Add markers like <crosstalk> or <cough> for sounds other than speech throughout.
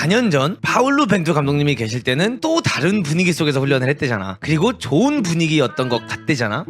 4년 전 파울루 벤투 감독님이 계실 때는 또 다른 분위기 속에서 훈련을 했대잖아. 그리고 좋은 분위기였던 것 같대잖아.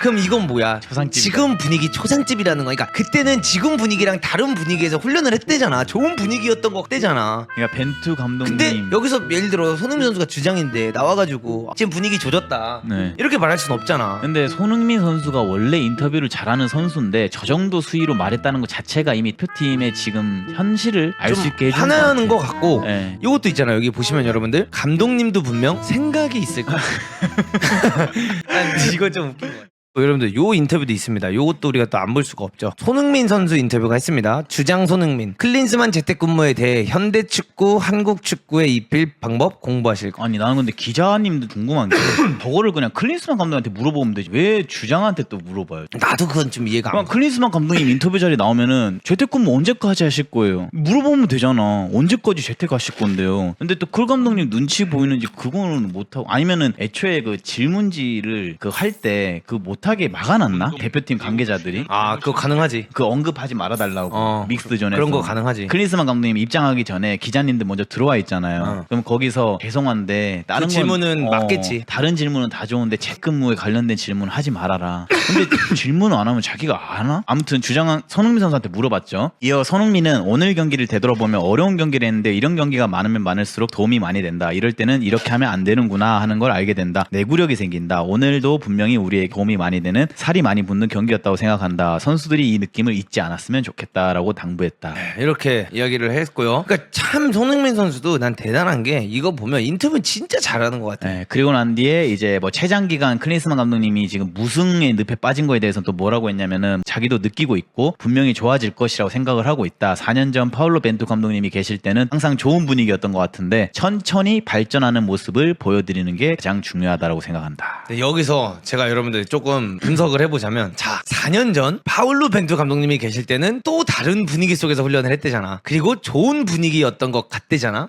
그럼 이건 뭐야? 초상집이다. 지금 분위기 초상집이라는 거니까 그때는 지금 분위기랑 다른 분위기에서 훈련을 했대잖아. 좋은 분위기였던 것 같대잖아. 그러니까 벤투 감독님 근데 여기서 예를 들어 손흥민 선수가 주장인데 나와가지고 지금 분위기 조졌다. 네. 이렇게 말할 순 없잖아. 근데 손흥민 선수가 원래 인터뷰를 잘하는 선수인데 저 정도 수위로 말했다는 것 자체가 이미 표팀의 지금 현실을 알수좀 있게 해주는 화나는 것것 같고 네. 이것도 있잖아요. 여기 보시면 여러분들 감독님도 분명 생각이 있을 거야. <laughs> 난 이거 좀 웃긴 거 같아. 어, 여러분들 요 인터뷰도 있습니다. 요것도 우리가 또 안 볼 수가 없죠. 손흥민 선수 인터뷰가 있습니다. 주장 손흥민 클린스만 재택근무에 대해 현대 축구, 한국 축구의 입힐 방법 공부하실 거. 아니 나는 근데 기자님도 궁금한 게 <clears throat> 저거를 그냥 클린스만 감독한테 물어보면 되지 왜 주장한테 또 물어봐요? 나도 그건 좀 이해가 안 그냥 가. 클린스만 감독님 인터뷰 자리 나오면은 재택근무 언제까지 하실 거예요? 물어보면 되잖아. 언제까지 재택하실 건데요? 근데 또 클 감독님 눈치 보이는지 그거는 못하고 아니면은 애초에 그 질문지를 그 할 때 그못 하게 막아놨나? 대표팀 관계자들이 아 그거 가능하지. 그 언급하지 말아달라고 어, 믹스 전에 그런 거 가능하지. 클린스만 감독님 입장하기 전에 기자님들 먼저 들어와 있잖아요. 어. 그럼 거기서 죄송한데 다른 그 건- 질문은 어, 맞겠지. 다른 질문은 다 좋은데 재근무에 관련된 질문은 하지 말아라. 근데 <laughs> 질문 안 하면 자기가 안 하? 아무튼 주장한 손흥민 선수한테 물어봤죠. 이어 손흥민은 오늘 경기를 되돌아보면 어려운 경기를 했는데 이런 경기가 많으면 많을수록 도움이 많이 된다. 이럴 때는 이렇게 하면 안 되는구나 하는 걸 알게 된다. 내구력이 생긴다. 오늘도 분명히 우리에게 도움이 많이 되는 살이 많이 붙는 경기였다고 생각한다. 선수들이 이 느낌을 잊지 않았으면 좋겠다라고 당부했다. 이렇게 이야기를 했고요. 그러니까 참 손흥민 선수도 난 대단한 게 이거 보면 인터뷰 진짜 잘하는 것 같아. 네, 그리고 난 뒤에 이제 뭐 최장 기간 클린스만 감독님이 지금 무승의 늪에 빠진 거에 대해서 또 뭐라고 했냐면은 자기도 느끼고 있고 분명히 좋아질 것이라고 생각을 하고 있다. 4년 전 파울로 벤투 감독님이 계실 때는 항상 좋은 분위기였던 것 같은데 천천히 발전하는 모습을 보여드리는 게 가장 중요하다라고 생각한다. 네, 여기서 제가 여러분들 조금 분석을 해보자면 자 4년 전 파울루 벤투 감독님이 계실 때는 또 다른 분위기 속에서 훈련을 했대잖아. 그리고 좋은 분위기였던 것 같대잖아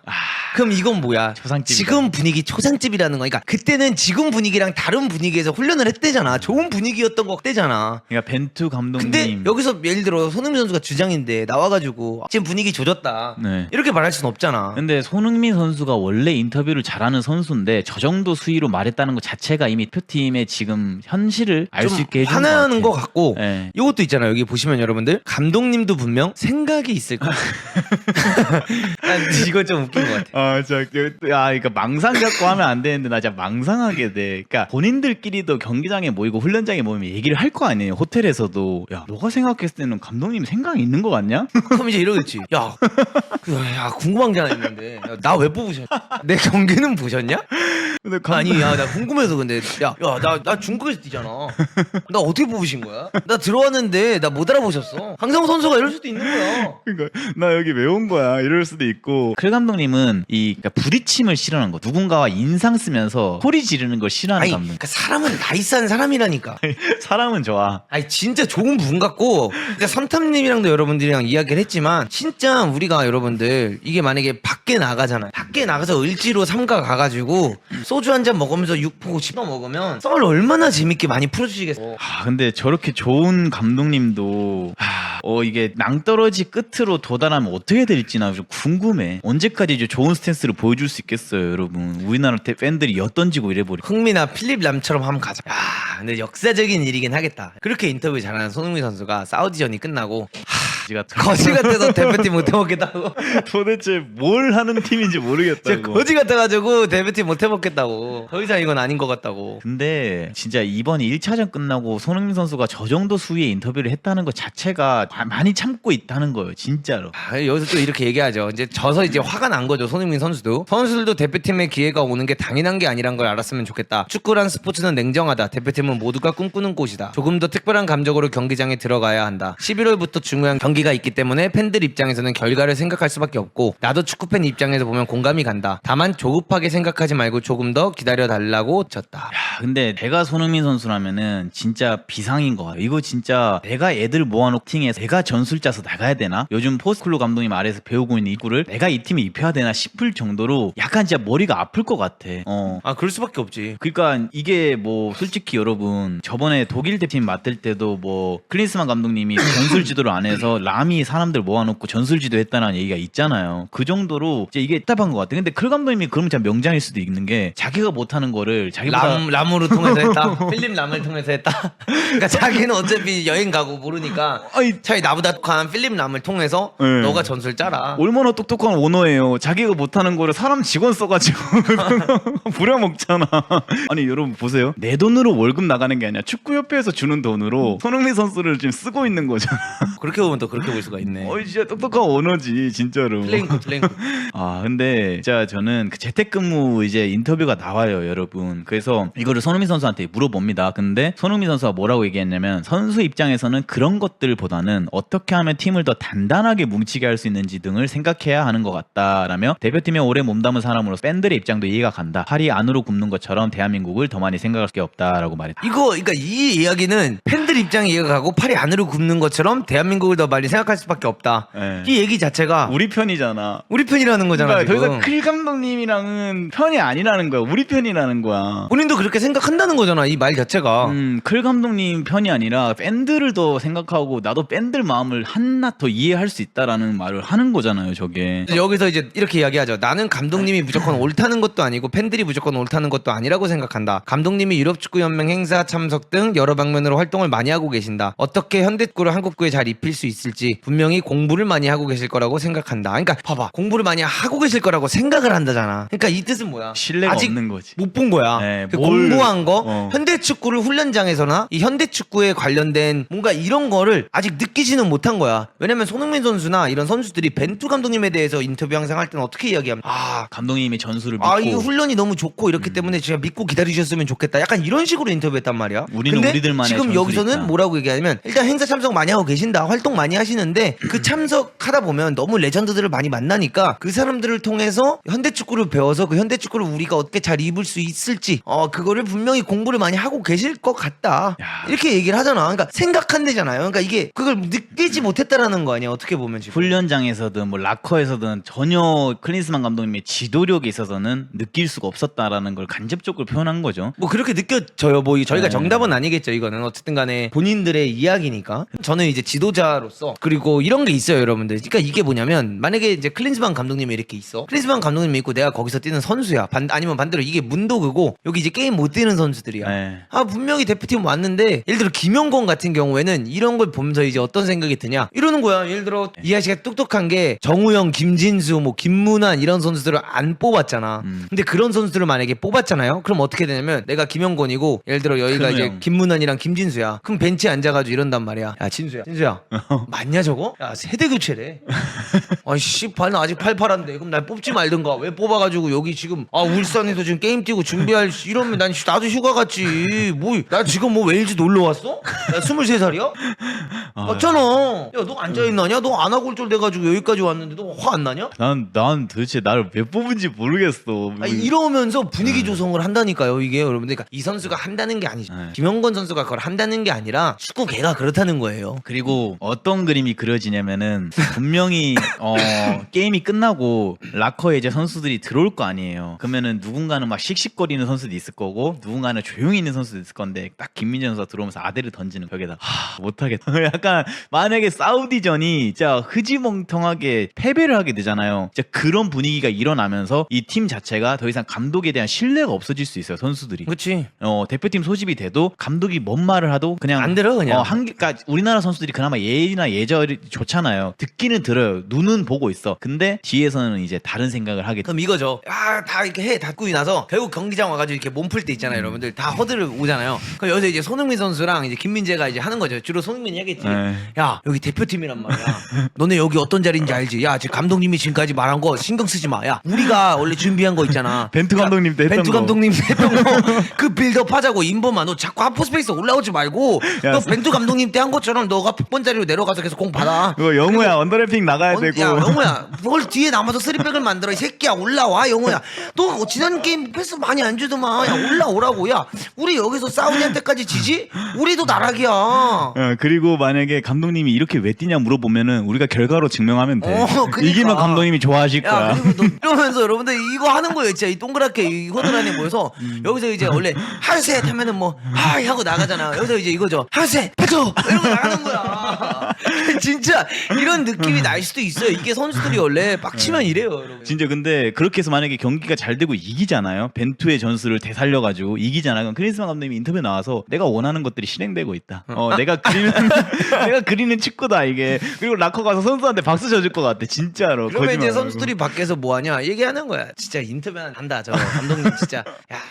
그럼 이건 뭐야 초상집이다. 지금 분위기 초상집이라는 거니까 그때는 지금 분위기랑 다른 분위기에서 훈련을 했대잖아 좋은 분위기였던 것 같대잖아 그러니까 벤투 감독님 근데 여기서 예를 들어 손흥민 선수가 주장인데 나와가지고 지금 분위기 조졌다 네. 이렇게 말할 순 없잖아 근데 손흥민 선수가 원래 인터뷰를 잘하는 선수인데 저 정도 수위로 말했다는 것 자체가 이미 표팀의 지금 현실을 알수좀 있게 해주는 화나는 것. 같고 네. 이것도 있잖아요. 여기 보시면 여러분들 감독님도 분명 생각이 있을 거야. 난 <laughs> <laughs> 이거 좀 웃긴 것 같아. 아, 진짜, 그, 아, 그러니까 망상 갖고 하면 안 되는데 나 진짜 망상하게 돼. 그러니까 본인들끼리도 경기장에 모이고 훈련장에 모이면 얘기를 할 거 아니에요. 호텔에서도 야, 너가 생각했을 때는 감독님 생각이 있는 거 같냐? 그럼 이제 이러겠지. 야, 그, 야 궁금한 게 하나 있는데 나 왜 뽑으셨냐? 내 경기는 보셨냐? 근데 아니, 야, 나 궁금해서 근데 야, 야, 나, 나 중국에서 뛰잖아. 나 어떻게 뽑으신 거야? 나 들어왔는데 나 못 알아보셨어. 강상호 선수가 이럴 수도 있는 거야. 그러니까 나 여기 왜 온 거야 이럴 수도 있고 클 감독님은 이 그러니까 부딪힘을 싫어하는 거. 누군가와 인상 쓰면서 소리 지르는 걸 싫어하는 아니, 감독. 그러니까 사람은 나이스한 사람이라니까. <laughs> 사람은 좋아. 아니 진짜 좋은 분 같고. 그러니까 삼탐님이랑도 여러분들이랑 이야기를 했지만 진짜 우리가 여러분들 이게 만약에 밖에 나가잖아요. 밖에 나가서 을지로 삼가 가가지고 소주 한 잔 먹으면서 육포 씹어 먹으면 썰 얼마나 재밌게 많이 풀어주시겠어 아, 근데 저렇게 좋은 감독님도 하, 어 이게 낭떠러지 끝으로 도달하면 어떻게 될지 나 좀 궁금해. 언제까지 이제 좋은 스탠스를 보여줄 수 있겠어요 여러분? 우리나라 태- 팬들이 엿던지고 이래버리 흥미나 필립 람처럼 한번 가자. 야 근데 역사적인 일이긴 하겠다. 그렇게 인터뷰 잘하는 손흥민 선수가 사우디전이 끝나고 거지 같은 거지 같아서 <laughs> 대표팀 못 해먹겠다고 도대체 뭘 하는 팀인지 진짜 모르겠다고 거지 같아가지고 대표팀 못 해먹겠다고 더 이상 이건 아닌 것 같다고 근데 진짜 이번 1차전 끝나고 손흥민 선수가 저 정도 수위의 인터뷰를 했다는 것 자체가 마- 많이 참고 있다는 거예요 진짜로 아, 여기서 또 이렇게 얘기하죠. 이제 져서 이제 화가 난 거죠. 손흥민 선수도. 선수들도 대표팀의 기회가 오는 게 당연한 게 아니란 걸 알았으면 좋겠다. 축구란 스포츠는 냉정하다. 대표팀은 모두가 꿈꾸는 곳이다. 조금 더 특별한 감정으로 경기장에 들어가야 한다. 11월부터 중요한 경기 가 있기 때문에 팬들 입장에서는 결과를 생각할 수밖에 없고 나도 축구팬 입장에서 보면 공감이 간다. 다만 조급하게 생각하지 말고 조금 더 기다려 달라고 쳤다. 야, 근데 내가 손흥민 선수라면은 진짜 비상인 거 같아요. 이거 진짜 내가 애들 모아놓고 팀에서 내가 전술 짜서 나가야 되나? 요즘 포스클로 감독님 아래에서 배우고 있는 입구를 내가 이 팀에 입혀야 되나 싶을 정도로 약간 진짜 머리가 아플 것 같아. 어. 아, 그럴 수밖에 없지. 그러니까 이게 뭐 솔직히 여러분 저번에 독일 대표팀 맡을 때도 뭐 클린스만 감독님이 전술 지도를 안 해서 <clears throat> 람이 사람들 모아놓고 전술지도 했다는 얘기가 있잖아요. 그 정도로 이제 이게 답답한 것 같아. 근데 클 감독님이 그러면 진짜 명장일 수도 있는 게 자기가 못하는 거를 자기보다 람 람으로 통해서 했다. <laughs> 필립 람을 통해서 했다. 그러니까 자기는 어차피 여행 가고 모르니까 아니, 차라리 나보다 독한 필립 람을 통해서 네. 너가 전술 짜라. 얼마나 똑똑한 오너예요. 자기가 못하는 거를 사람 직원 써가지고 <laughs> 부려먹잖아. 아니 여러분 보세요. 내 돈으로 월급 나가는 게 아니라 축구협회에서 주는 돈으로 손흥민 선수를 지금 쓰고 있는 거잖아. 그렇게 보면 또 그렇게 볼 수가 있네. 어이 진짜 똑똑한 오너지 진짜로. 플레잉 <laughs> 플레잉. 아 근데 진짜 저는 그 재택근무 이제 인터뷰가 나와요 여러분 그래서 이거를 손흥민 선수한테 물어봅니다 근데 손흥민 선수가 뭐라고 얘기했냐면 선수 입장에서는 그런 것들보다는 어떻게 하면 팀을 더 단단하게 뭉치게 할 수 있는지 등을 생각해야 하는 것 같다라며 대표팀에 오래 몸담은 사람으로서 팬들의 입장도 이해가 간다 팔이 안으로 굽는 것처럼 대한민국을 더 많이 생각할 게 없다라고 말했다 이거 그러니까 이 이야기는 팬들 입장에 이해가 가고 팔이 안으로 굽는 것처럼 대한민국을 더 많이 생각할 수밖에 없다. 네. 이 얘기 자체가 우리, 우리 편이잖아 편이라는 거잖아. 그러니까 더 지금. 이상 클 감독님이랑은 편이 아니라는 거야 우리 편이라는 거야 본인도 그렇게 생각한다는 거잖아. 이 말 자체가. 음, 클 감독님 편이 아니라 팬들을 더 생각하고 나도 팬들 마음을 한낱 더 이해할 수 있다라는 말을 하는 거잖아요, 저게. 여기서 이제 이렇게 이야기하죠. 나는 감독님이 무조건 옳다는 것도 아니고 팬들이 무조건 옳다는 것도 아니라고 생각한다. 감독님이 유럽 축구 연맹 행사 참석 등 여러 방면으로 활동을 많이 하고 계신다. 어떻게 현대축구를 한국구에 잘 입힐 수 있을지 분명히 공부를 많이 하고 계실 거라고 생각한다. 그러니까 봐봐. 공부를 많이 하고 계실 거라고 생각을 한다잖아. 그러니까 이 뜻은 뭐야? 신뢰가 아직 없는 거지. 못 본 거야. 네, 그 뭘- 공부한 거 어. 현대 축구를 훈련장에서나 이 현대 축구에 관련된 뭔가 이런 거를 아직 느끼지는 못한 거야. 왜냐면 손흥민 선수나 이런 선수들이 벤투 감독님에 대해서 인터뷰 항상 할 때는 어떻게 이야기하면 아 감독님이 전술을 믿고 아, 이 훈련이 너무 좋고 이렇기 때문에 제가 믿고 기다리셨으면 좋겠다. 약간 이런 식으로 인터뷰했단 말이야. 우리는 근데 우리들만의 지금 전술이 여기서는 있다. 뭐라고 얘기하냐면 일단 행사 참석 많이 하고 계신다. 활동 많이 하시는데 그 참석하다 보면 너무 레전드들을 많이 만나니까 그 사람들을 통해서 현대 축구를 배워서 그 현대 축구를 우리가 어떻게 잘 입을 수 있을지 어 그거를 분명히 공부를 많이 하고 계실 것 같다. 야. 이렇게 얘기를 하잖아. 그러니까 생각한대잖아요. 그러니까 이게 그걸 느끼지 못했다라는 거 아니야. 어떻게 보면 지금. 훈련장에서든 뭐 라커에서든 전혀 클린스만 감독님의 지도력에 있어서는 느낄 수가 없었다라는 걸 간접적으로 표현한 거죠. 뭐 그렇게 느껴져요. 뭐 이- 저희가 네. 정답은 아니겠죠. 이거는 어쨌든 간에 본인들의 이야기니까. 저는 이제 지도자로서 그리고 이런 게 있어요, 여러분들. 그러니까 이게 뭐냐면 만약에 이제 클린스만 감독님이 이렇게 있어. 클린스만 감독님이 있고 내가 거기서 뛰는 선수야. 반 아니면 반대로 이게 문도그고 여기 이제 게임 못 뛰는 선수들이야. 네. 아 분명히 대표팀 왔는데 예를 들어 김영건 같은 경우에는 이런 걸 보면서 이제 어떤 생각이 드냐 이러는 거야 예를 들어 이 아저씨가 똑똑한 게 정우영 김진수 뭐 김문환 이런 선수들을 안 뽑았잖아 음. 근데 그런 선수들을 만약에 뽑았잖아요 그럼 어떻게 되냐면 내가 김영건이고 예를 들어 여기가 이제. 김문환이랑 김진수야 그럼 벤치에 앉아가지고 이런단 말이야 야 진수야 진수야 <laughs> 맞냐 저거? 야 세대 교체래 <laughs> 아이씨 발은 아직 팔팔한데 그럼 날 뽑지 말든가 왜 뽑아가지고 여기 지금 아 울산에서 지금 게임 뛰고 준비할 시- 이러면 난 씨, 나도 휴가 갔지 뭐 나 지금 뭐 웨일즈 놀러 왔어? 나 23살이야? 맞잖아 야 너 앉아있나냐? 너 안 하고 올 줄 돼가지고 여기까지 왔는데 너 화 안 나냐? 난, 난 도대체 나를 왜 뽑은지 모르겠어. 아, 이러면서 분위기 조성을 한다니까요 이게 여러분들 그러니까 이 선수가 한다는 게 아니죠 네. 김영건 선수가 그걸 한다는 게 아니라 축구 개가 그렇다는 거예요 그리고 어떤 그림이 그려지냐면은 분명히 어 게임이 끝나고 라커에 이제 선수들이 들어올 거 아니에요. 그러면은 누군가는 막 씩씩거리는 선수도 있을 거고 누군가는 조용히 있는 선수도 있을 건데 딱 김민재 선수가 들어오면서 아대를 던지는 벽에다 하, 못하겠다. <laughs> 약간 만약에 사우디전이 진짜 흐지멍텅하게 패배를 하게 되잖아요. 진짜 그런 분위기가 일어나면서 이 팀 자체가 더 이상 감독에 대한 신뢰가 없어질 수 있어요. 선수들이. 그렇지 어 대표팀 소집이 돼도 감독이 뭔 말을 하도 그냥 안 들어, 그냥. 어, 한 개, 그러니까 우리나라 선수들이 그나마 예의나 예 절이 좋잖아요. 듣기는 들어요. 눈은 보고 있어. 근데 뒤에서는 이제 다른 생각을 하게 돼. 그럼 이거죠. 아, 다 이렇게 해 닫고 나서 결국 경기장 와가지고 이렇게 몸 풀 때 있잖아요, 여러분들. 다 허들을 오잖아요. 그럼 여기서 이제 손흥민 선수랑 이제 김민재가 이제 하는 거죠. 주로 손흥민이 하겠지. 네. 야, 여기 대표팀이란 말이야. 너네 여기 어떤 자리인지 알지? 야, 지금 감독님이 지금까지 말한 거 신경 쓰지 마. 야, 우리가 원래 준비한 거 있잖아. <laughs> 벤투 감독님도 했던 벤투 거. 감독님 <laughs> 했던 거. 그 빌드업 하자고 인범아. 너 자꾸 하프스페이스 올라오지 말고. 야, 너 벤투 감독님 때 한 것처럼 너가 100번 자리로 내려가서 계속 공 받아. 그거 영우야 언더래핑 나가야 언- 되고. 야 영호야 뭘 뒤에 남아서 쓰리백을 만들어 이 새끼야 올라와 영호야 너 지난 게임 패스 많이 안 주더만 야 올라오라고 야 우리 여기서 사우디한테까지 지지? 우리도 나락이야 어, 그리고 만약에 감독님이 이렇게 왜 뛰냐 물어보면은 우리가 결과로 증명하면 돼. 어, 그러니까. 이기면 감독님이 좋아하실 야 거야. 그리고 너 <laughs> 이러면서 여러분들 이거 하는 거예요 진짜 이 동그랗게 이 안에 모여서 음. 여기서 이제 원래 하셋 하면은 뭐 하이 하고 나가잖아 여기서 이제 이거죠 하셋 패투 이러고 나가는 거야 <laughs> 진짜 이런 느낌이 날 수도 있어요. 이게 선수들이 원래 빡치면 이래요, 여러분. 진짜 근데 그렇게 해서 만약에 경기가 잘 되고 이기잖아요. 벤투의 전술을 되살려가지고 이기잖아요. 그럼 크리스만 감독님이 인터뷰 나와서 내가 원하는 것들이 실행되고 있다. 어, 내가 그리는 <laughs> 내가 그리는 축구다 이게. 그리고 라커 가서 선수한테 박수 쳐줄 것 같아. 진짜로. 그러면 이제 거짓말 말고. 선수들이 밖에서 뭐 하냐 얘기하는 거야. 진짜 인터뷰 한다 저 감독님 진짜 야